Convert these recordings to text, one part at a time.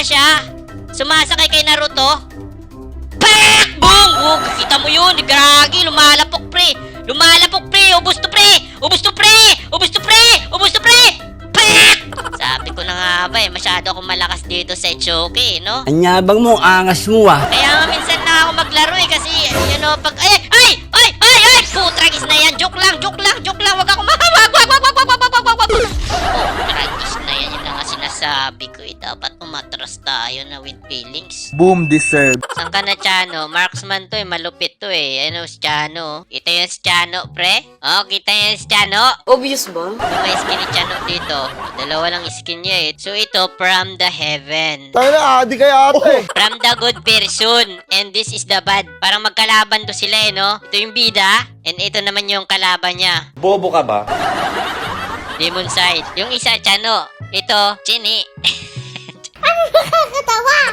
Inuyasha, sumasakay kay Naruto. Pak! Boom! Oh, kita mo yun, gragi, lumalapok pre. Lumalapok pre, ubus to pre, ubus to pre, ubus to pre, ubus to pre. Pak! Sabi ko na nga ba eh, masyado akong malakas dito sa Echoke, no? Anyabang mo, angas mo ah. Kaya nga minsan na ako maglaro eh kasi you know pag ay ay ay ay ay putragis na yan joke lang joke lang joke lang wag ako ma wag wag wag wag wag wag wag wag wag putragis na yan yun lang nga sinasabi ko eh dapat umatras tayo na with feelings Boom deserve. Saan ka na Chano? Marksman to eh, malupit to eh. Ano si Chano? Kita yan si Chano, pre? Oh, kita yan si Chano? Obvious ba? Yung may skin ni Chano dito. Dalawa lang skin niya eh. So ito, from the heaven. Tayo na, adi kaya ate. From the good version. And this is the bad. Parang magkalaban to sila eh, no? Ito yung bida. And ito naman yung kalaban niya. Bobo ka ba? Demon side. Yung isa, Chano. Ito, Chini.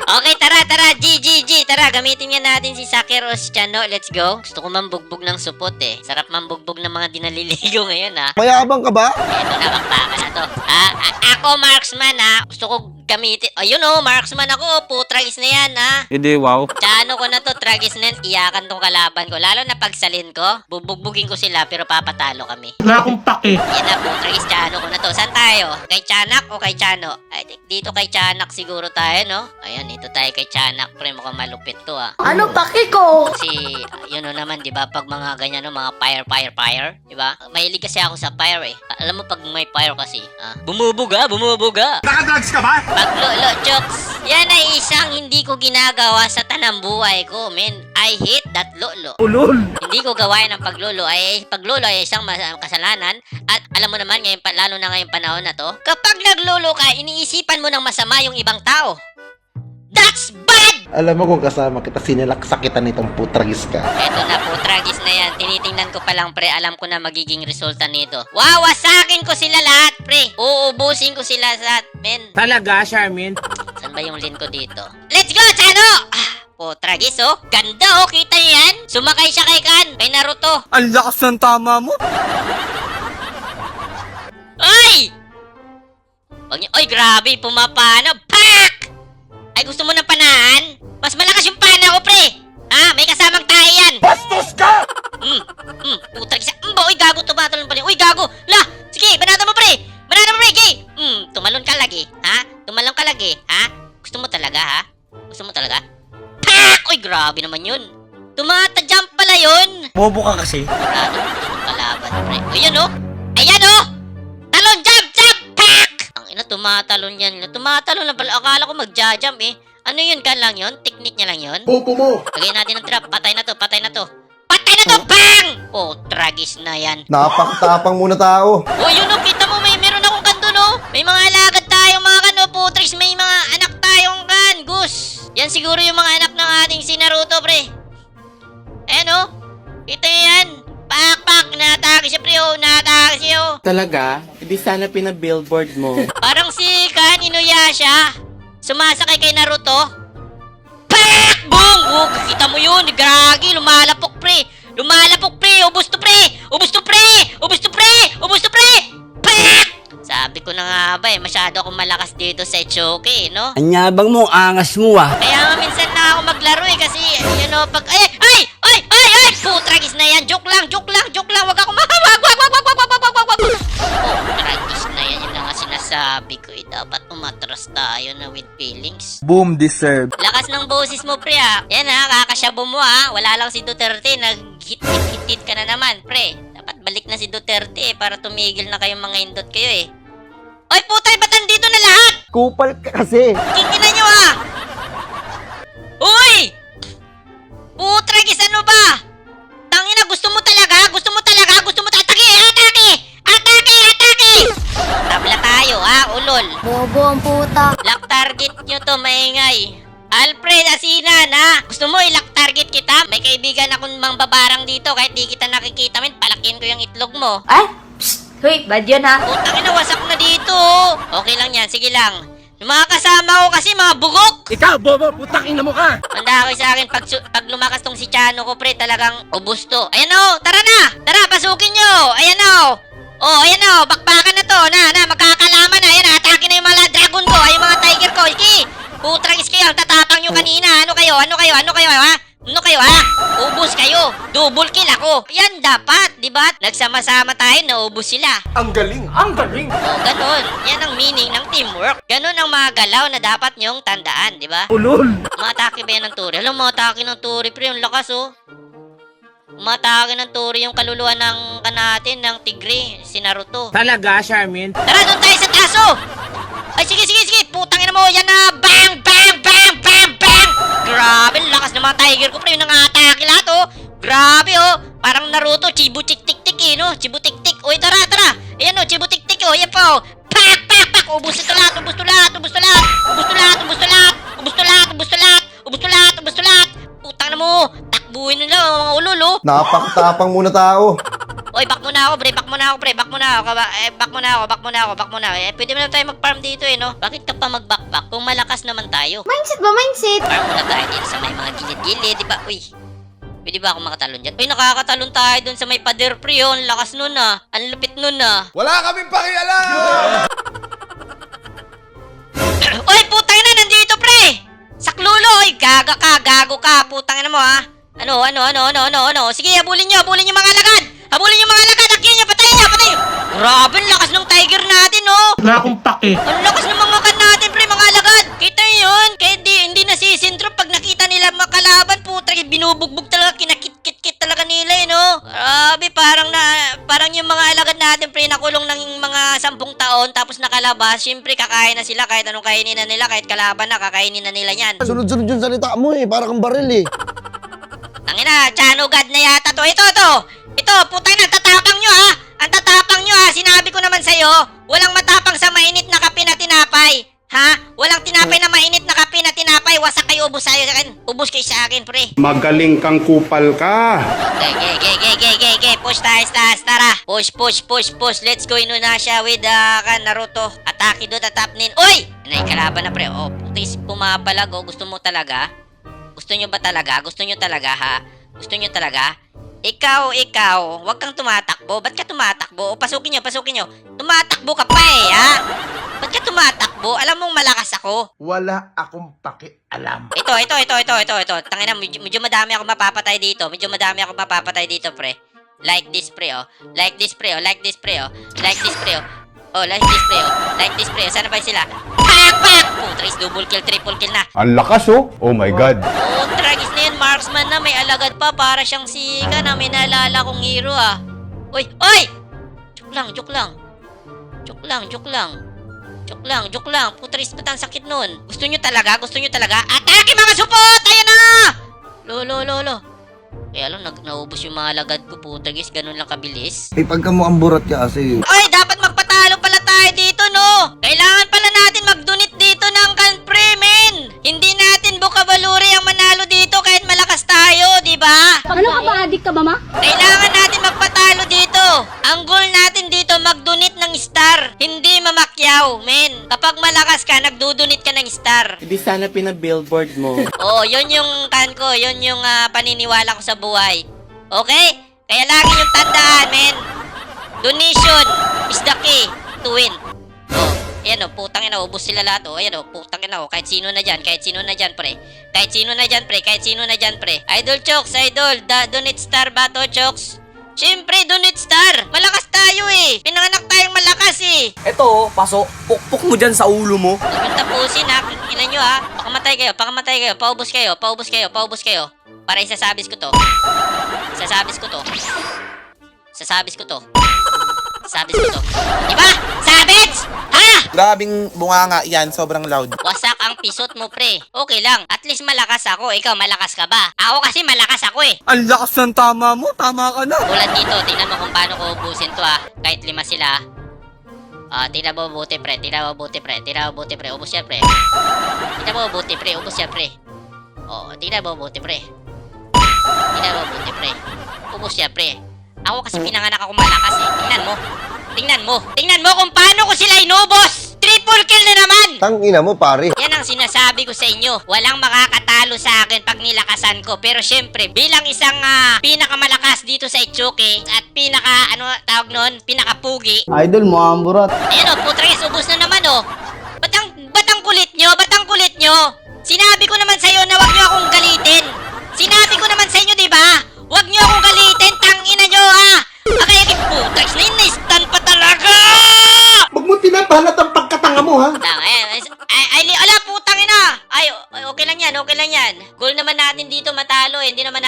Okay, tara, tara. G, G, G. Tara, gamitin nga natin si Sakiros Chano. Let's go. Gusto ko mambugbog ng supot eh. Sarap mambugbog ng mga dinaliligo ngayon ah. Mayabang ka ba? Eto na, bakbakan na to. Ah, a- ako, marksman ha. Gusto ko gamitin. Ayun oh, marksman ako. Putragis na yan ha. Hindi, wow. Tsano ko na to, tragis na yan. Iyakan tong kalaban ko. Lalo na pagsalin ko, bubugbugin ko sila pero papatalo kami. Wala akong pake. Yan na po, tragis Tsano ko na to. Saan tayo? Kay Chanak o kay Chano? Dito kay Chanak siguro tayo, no? Ayan, dito tayo kay Chanak. Pre, mukhang malupit to ah. Ano paki ko? Kasi, yun o naman, di ba? Pag mga ganyan, no, mga fire, fire, fire, di ba? Mahilig kasi ako sa fire eh. Alam mo, pag may fire kasi, ah, bumubuga, bumubuga. Nakadrugs ka ba? Pag lolo jokes, yan ay isang hindi ko ginagawa sa tanang buhay ko, men. I hate that lolo. Ulol. Hindi ko gawain ng paglolo ay paglolo ay isang kasalanan at alam mo naman ngayon pa- lalo na ngayong panahon na to kapag naglolo ka iniisipan mo ng masama yung ibang tao That's bad! Alam mo kung kasama kita, sinilaksa kita nitong putragis ka. Eto na po, tragis na yan. Tinitingnan ko pa lang, pre. Alam ko na magiging resulta nito. Wawasakin ko sila lahat, pre. Uubusin ko sila sa... Men, Talaga, Charmin? saan ba yung lin ko dito? Let's go, Chano! Ah, po, tragis, oh. Ganda, oh. Kita niyo yan? Sumakay siya kay Kan, kay Naruto. Ang lakas ng tama mo. Ay! Wag niyo, oy, grabe, pumapana. Pak! Ay, gusto mo ng panahan? Mas malakas yung pana ko, pre. Ha? May kasamang tayo yan. Bastos ka! Hmm, hmm, putang isa. Hmm, ba, uy, gago, tumatalon pa rin. Uy, gago. La, sige, banata mo, pre. Banata mo, pre, gay. Hmm, tumalon ka lagi. Ha? Tumalon ka lagi. Ha? Gusto mo talaga, ha? Gusto mo talaga? Pak! Uy, grabe naman yun. Tumata-jump pala yun. Bobo ka kasi. Ng kalaban, pre. Ayan, oh. Tumatalon yan. Tumatalon lang pala. Akala ko magja-jump, eh. Ano yun, kan lang yun? Technique niya lang yun? Bobo mo! Lagay natin ng trap. Patay na to, patay na to. Patay na to, bang! Oh, tragis na yan. Napakatapang muna tao. Oh, yun oh, kita mo, may meron akong kanto, no? May mga Talaga? Hindi sana pinabillboard mo. Parang si Kan Inuyasha. Sumasakay kay Naruto. Pak! Boom! Oh, kita mo yun. Gragi, lumalapok, pre. Lumalapok, pre. Ubus to, pre. Ubus to, pre. Ubus to, pre. Ubus to, pre. Pak! Sabi ko na nga ba eh, masyado akong malakas dito sa Echoke, no? Anyabang mo, angas mo ah. Kaya sinasabi ko eh, dapat umatras tayo na with feelings. Boom deserve. Lakas ng boses mo, pre, ah. Yan, ha, kakasyabo mo, ha. Wala lang si Duterte, nag-hit, hit, hit, hit ka na naman, pre. Dapat balik na si Duterte, eh, para tumigil na kayong mga indot kayo, eh. Oy, putay, ba't andito na lahat? Kupal ka kasi. Kinginan nyo ah! Uy! Kaibigan akong mangbabarang dito kahit di kita nakikita min, palakin ko yung itlog mo. Ay! Psst! Hoy, bad yun ha? Putang ina, wasak na dito. Okay lang yan, sige lang. Yung mga kasama ko kasi mga bugok. Ikaw, bobo, putang ina mo ka! Tanda ko sa akin, pag, su- pag lumakas tong si Chano ko, pre, talagang ubus to. Ayan o, tara na! Tara, pasukin nyo! Ayan o! Oh, ayan o, bakbakan na to. Na, na, magkakalaman na. Ayan, atake na yung mga dragon ko. Ay, yung mga tiger ko. Sige! Puta Ano kayo? Ano kayo, ha? Ano kayo, ha? Ubus kayo. Double kill ako. Yan dapat, di ba? Nagsama-sama tayo, naubos sila. Ang galing! Ang galing! O, ganun. Yan ang meaning ng teamwork. Ganun ang mga galaw na dapat nyong tandaan, di ba? Ulol! Umatake ba yan ng turi? Alam mo, atake ng turi, pre. Ang lakas, oh. Umatake ng turi yung kaluluwa ng kanatin ng tigre, si Naruto. Talaga, Charmin? Tara, doon tayo sa taso! Ay, sige, sige, sige! Putang ina mo! Yan na! Bang! ng mga tiger ko, pre, yung nangatake lahat, oh. Grabe, oh. Parang Naruto, chibu tik tik tik, eh, no? Chibu tik tik. Uy, tara, tara. Ayan, oh, chibu tik tik, oh. Ayan pa, oh. Pak, pak, pak. Ubus ito lahat, ubus ito lahat, ubus ito lahat. Ubus ito lahat, ubus ito lahat. Ubus ito lahat, ubus ito lahat. Ubus ito lahat, ubus ito lahat. Putang na mo. Takbuhin nila, oh, mga ulol, oh. Napakatapang muna tao. Oy, back muna ako, pre. Back muna ako, pre. Back muna ako. Eh, back muna ako, back muna ako, back muna ako. Eh, pwede mo na tayo mag-farm dito, eh, no? Bakit ka pa mag-backpack kung malakas naman tayo? Mindset ba? Mindset? Farm muna tayo dito sa may mga gilid-gilid, di ba? Uy, pwede ba ako makatalon dyan? Uy, nakakatalon tayo dun sa may pader, pre, oh. Ang lakas nun, ah. Ang lupit nun, ah. Wala kaming pakialam! Uy, putang na, nandito, pre! Saklulo, oy, gaga ka, gago ka, putang na mo, ha? Ano, ano, ano, ano, ano, ano? Sige, habulin nyo, habulin nyo mga alagad! Habulin nyo mga alagad! Akyan nyo, patayin nyo, patayin nyo! Grabe, ang lakas ng tiger natin, oh! Wala akong pake. Ang lakas ng mga kan natin, pre, mga alagad! Kita nyo yun? Kaya di, hindi nasisintro pag nakita nila makalaban, putra, binubugbog talaga, kinakit-kit-kit talaga nila, eh, no? Grabe, parang na, parang yung mga alagad natin, pre, nakulong ng mga sampung taon, tapos nakalabas, syempre, kakain na sila, kahit anong kainin na nila, kahit kalaban na, kakainin na nila yan. Sunod-sunod yung salita mo eh. Para kang baril eh. Tangina, chanugad na yata to. Ito, to. Ito, putang na, tatapang nyo ha. Ang tatapang nyo ha. Sinabi ko naman sa'yo, walang matapang sa mainit na kape na tinapay. Ha? Walang tinapay na mainit na kape na tinapay. Wasak kayo, ubus sa'yo sa akin. Ubus kayo sa akin, pre. Magaling kang kupal ka. Okay, okay, okay, okay, okay, okay, okay. Push tayo, taas, tara. Push, push, push, push. Let's go, Inuyasha with uh, kan, Naruto. Atake do, tatapnin. Uy! Nay, kalaban na, pre. Oh, putis, pumapalag, oh. Gusto mo talaga? Gusto nyo ba talaga? Gusto nyo talaga, ha? Gusto nyo talaga? Ikaw, ikaw, huwag kang tumatakbo. Ba't ka tumatakbo? O, pasukin nyo, pasukin nyo. Tumatakbo ka pa eh, ha? Ba't ka tumatakbo? Alam mong malakas ako. Wala akong pakialam. Ito, ito, ito, ito, ito, ito. Tangina, medyo, medyo madami ako mapapatay dito. Medyo madami ako mapapatay dito, pre. Like this, pre, oh. Like this, pre, oh. Like this, pre, oh. Like this, pre, oh. Oh, like this, pre, oh. Like this, pre, oh. Sana ba sila? Pak, pak! Putris, double kill, triple kill na. Ang lakas oh. Oh my God. Oh, tragis na yun, marksman na. May alagad pa. Para siyang si Ika na may naalala kong hero, ah. Uy, uy! Joke lang, joke lang. Joke lang, joke lang. Joke lang, joke lang. Putris, ba't ang sakit nun? Gusto nyo talaga? Gusto nyo talaga? Atake mga supot! Ayan na! Lolo, lolo. Kaya lang, nag naubos yung mga alagad ko, putris. Ganun lang kabilis. Eh, pagka mo ang burat ka kasi. Ay, dapat magpatalo pala tayo dito, no? Kailangan pala Ano ka ba? Adik ka ba, ma? Kailangan natin magpatalo dito. Ang goal natin dito, mag-donate ng star. Hindi mamakyaw, men. Kapag malakas ka, nagdudonate ka ng star. Hindi sana pinabillboard mo. Oo, yun yung kan ko, yun yung ah, paniniwala ko sa buhay. Okay? Kaya lagi yung tandaan, men. Donation is the key to win. Oh, ayan o, putang ina, ubus sila lahat o. Ayan o, putang ina o, kahit sino na dyan, kahit sino na dyan, pre. Kahit sino na dyan, pre, kahit sino na dyan, pre. Idol Chokes, idol, da, donate star ba to, Chokes? Siyempre, donate star. Malakas tayo eh. Pinanganak tayong malakas eh. Eto, paso. Pukpuk mo dyan sa ulo mo. Yung tapusin ha. Ina nyo ha. Pakamatay kayo, pakamatay kayo. Paubos kayo, paubos kayo, paubos kayo. Para isasabis ko to. Isasabis ko to. Isasabis ko to. Isasabis ko to. Diba? Sabits! Grabing bunganga yan, sobrang loud. Wasak ang pisot mo, pre. Okay lang. At least malakas ako. Ikaw, malakas ka ba? Ako kasi malakas ako eh. Ang lakas ng tama mo. Tama ka na. Tulad dito, tingnan mo kung paano ko ubusin to ah. Kahit lima sila. Ah, tingnan mo mabuti pre, tingnan mo mabuti pre, tingnan mo mabuti pre, ubos yan pre. Tingnan mo mabuti pre, ubos yan pre. Oh, tingnan mo mabuti pre. Tingnan mo mabuti pre. Ubos yan pre. Ako kasi pinanganak ako malakas eh. Tingnan mo. Tingnan mo. Tingnan mo kung paano ko sila inubos. Triple kill na naman. Tangina mo, pare. Yan ang sinasabi ko sa inyo. Walang makakatalo sa akin pag nilakasan ko. Pero syempre, bilang isang ah, pinakamalakas dito sa Itsuki at pinaka, ano tawag nun, pinakapugi. Idol mo ang burat. Ayan o, putres, ubos na naman o. Ba't ang, ba't ang kulit nyo? Ba't ang kulit nyo? Sinabi ko naman sa'yo na wag nyo akong galitin. okay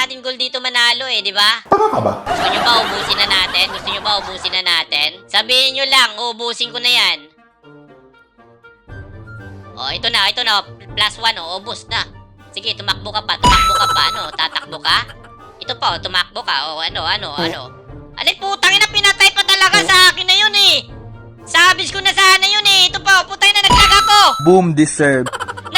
natin goal dito manalo eh, di ba? Tama ka ba? Gusto nyo ba ubusin na natin? Gusto nyo ba ubusin na natin? Sabihin nyo lang, ubusin ko na yan. Oh, ito na, ito na. Plus one, oh, ubus na. Sige, tumakbo ka pa, tumakbo ka pa. Ano, tatakbo ka? Ito pa, oh, tumakbo ka. Oh, ano, ano, ano. Alay, putang ina, pinatay pa talaga sa akin na yun eh. Sabis ko na sana yun eh. Ito pa, oh, putang na, naglag ako. Boom, deserve.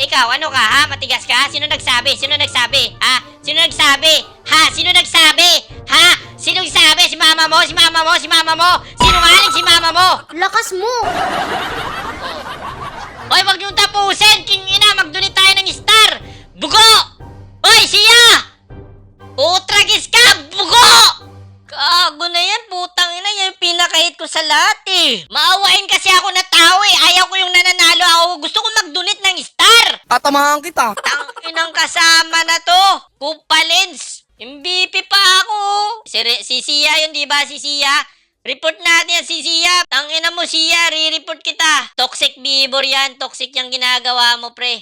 Ikaw, ano ka, ha? Matigas ka? Sino nagsabi? Sino nagsabi? Ha? Sino nagsabi? Ha? Sino nagsabi? Ha? Sino nagsabi? Si mama mo? Si mama mo? Si mama mo? Sino nga si mama mo? Lakas mo! Hoy, wag niyong tapusin! King ina, magdunit tayo ng star! Bugo! Hoy, siya! Putragis ka! Bugo! Gago na yan, putang ina. Yan yung pinakahit ko sa lahat eh. Maawain kasi ako na tao eh. Ayaw ko yung nananalo ako. Gusto ko magdunit ng star! Tatamahan kita. Tang inang kasama na to. Kupalins. MVP pa ako. Si, si Sia yun, di ba? Si Sia. Report natin yan si Sia. Tang ina mo Sia, re-report kita. Toxic behavior yan. Toxic yung ginagawa mo, pre.